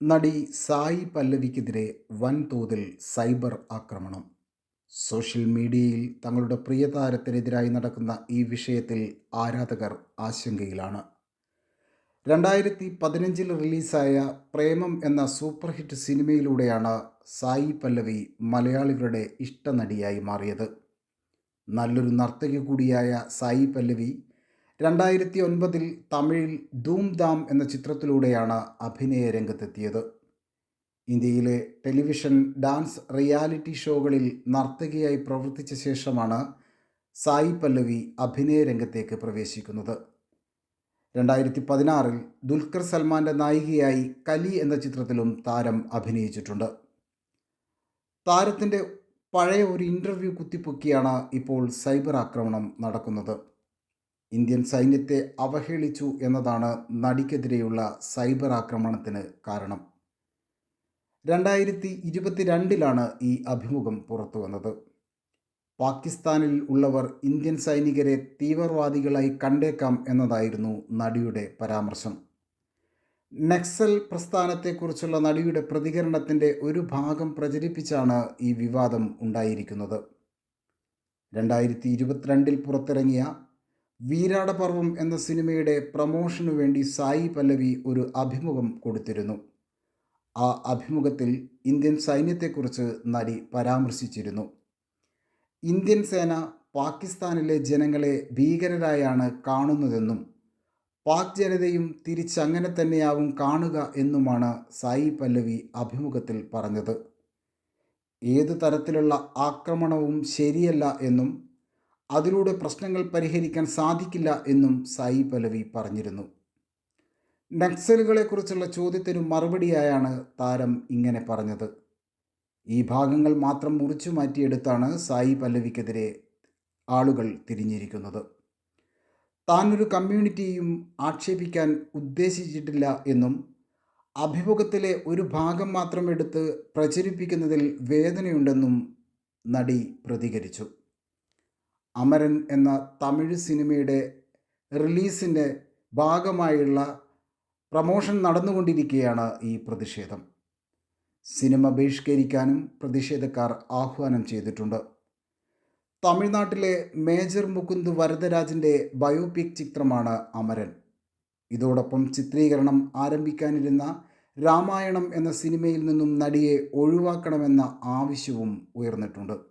നടി സായി പല്ലവിക്കെതിരെ വൻതോതിൽ സൈബർ ആക്രമണം. സോഷ്യൽ മീഡിയയിൽ തങ്ങളുടെ പ്രിയ താരത്തിനെതിരായി നടക്കുന്ന ഈ വിഷയത്തിൽ ആരാധകർ ആശങ്കയിലാണ്. രണ്ടായിരത്തി പതിനഞ്ചിൽ റിലീസായ പ്രേമം എന്ന സൂപ്പർ ഹിറ്റ് സിനിമയിലൂടെയാണ് സായി പല്ലവി മലയാളികളുടെ ഇഷ്ടനടിയായി മാറിയത്. നല്ലൊരു നർത്തകി കൂടിയായ സായി പല്ലവി രണ്ടായിരത്തി ഒൻപതിൽ തമിഴിൽ ധൂം ധാം എന്ന ചിത്രത്തിലൂടെയാണ് അഭിനയ രംഗത്തെത്തിയത്. ഇന്ത്യയിലെ ടെലിവിഷൻ ഡാൻസ് റിയാലിറ്റി ഷോകളിൽ നർത്തകിയായി പ്രവർത്തിച്ച ശേഷമാണ് സായി പല്ലവി അഭിനയ രംഗത്തേക്ക് പ്രവേശിക്കുന്നത്. രണ്ടായിരത്തി പതിനാറിൽ ദുൽഖർ സൽമാന്റെ നായികയായി കലി എന്ന ചിത്രത്തിലും താരം അഭിനയിച്ചിട്ടുണ്ട്. താരത്തിന്റെ പഴയ ഒരു ഇന്റർവ്യൂ കുത്തിപ്പൊക്കിയാണ് ഇപ്പോൾ സൈബർ ആക്രമണം നടക്കുന്നത്. ഇന്ത്യൻ സൈന്യത്തെ അവഹേളിച്ചു എന്നതാണ് നടിക്കെതിരെയുള്ള സൈബർ ആക്രമണത്തിന് കാരണം. രണ്ടായിരത്തി ഇരുപത്തിരണ്ടിലാണ് ഈ അഭിമുഖം പുറത്തു വന്നത്. പാകിസ്ഥാനിൽ ഉള്ളവർ ഇന്ത്യൻ സൈനികരെ തീവ്രവാദികളായി കണ്ടേക്കാം എന്നതായിരുന്നു നടിയുടെ പരാമർശം. നക്സൽ പ്രസ്ഥാനത്തെക്കുറിച്ചുള്ള നടിയുടെ പ്രതികരണത്തിന്റെ ഒരു ഭാഗം പ്രചരിപ്പിച്ചാണ് ഈ വിവാദം ഉണ്ടായിരിക്കുന്നത്. രണ്ടായിരത്തി ഇരുപത്തിരണ്ടിൽ പുറത്തിറങ്ങിയ വീരാടപർവം എന്ന സിനിമയുടെ പ്രമോഷനു വേണ്ടി സായി പല്ലവി ഒരു അഭിമുഖം കൊടുത്തിരുന്നു. ആ അഭിമുഖത്തിൽ ഇന്ത്യൻ സൈന്യത്തെക്കുറിച്ച് നടി പരാമർശിച്ചിരുന്നു. ഇന്ത്യൻ സേന പാകിസ്ഥാനിലെ ജനങ്ങളെ ഭീകരരായാണ് കാണുന്നതെന്നും പാക് ജനതയും തിരിച്ചങ്ങനെ തന്നെയാവും കാണുക എന്നുമാണ് സായി പല്ലവി അഭിമുഖത്തിൽ പറഞ്ഞത്. ഏതു തരത്തിലുള്ള ആക്രമണവും ശരിയല്ല എന്നും അതിലൂടെ പ്രശ്നങ്ങൾ പരിഹരിക്കാൻ സാധിക്കില്ല എന്നും സായി പലവി പറഞ്ഞിരുന്നു. നക്സലുകളെക്കുറിച്ചുള്ള ചോദ്യത്തിന് മറുപടിയായാണ് താരം ഇങ്ങനെ പറഞ്ഞത്. ഈ ഭാഗങ്ങൾ മാത്രം മുറിച്ചു മാറ്റിയെടുത്താണ് സായി പല്ലവിക്കെതിരെ ആളുകൾ തിരിഞ്ഞിരിക്കുന്നത്. താനൊരു കമ്മ്യൂണിറ്റിയും ആക്ഷേപിക്കാൻ ഉദ്ദേശിച്ചിട്ടില്ല എന്നും അഭിമുഖത്തിലെ ഒരു ഭാഗം മാത്രം എടുത്ത് പ്രചരിപ്പിക്കുന്നതിൽ വേദനയുണ്ടെന്നും നടി പ്രതികരിച്ചു. അമരൻ എന്ന തമിഴ് സിനിമയുടെ റിലീസിന്റെ ഭാഗമായുള്ള പ്രമോഷൻ നടന്നുകൊണ്ടിരിക്കുകയാണ് ഈ പ്രതിഷേധം. സിനിമ ബഹിഷ്കരിക്കാനും പ്രതിഷേധക്കാർ ആഹ്വാനം ചെയ്തിട്ടുണ്ട്. തമിഴ്നാട്ടിലെ മേജർ മുകുന്ദ് വരദരാജന്റെ ബയോപിക് ചിത്രമാണ് അമരൻ. ഇതോടൊപ്പം ചിത്രീകരണം ആരംഭിക്കാനിരുന്ന രാമായണം എന്ന സിനിമയിൽ നിന്നും നടിയെ ഒഴിവാക്കണമെന്ന ആവശ്യവും ഉയർന്നിട്ടുണ്ട്.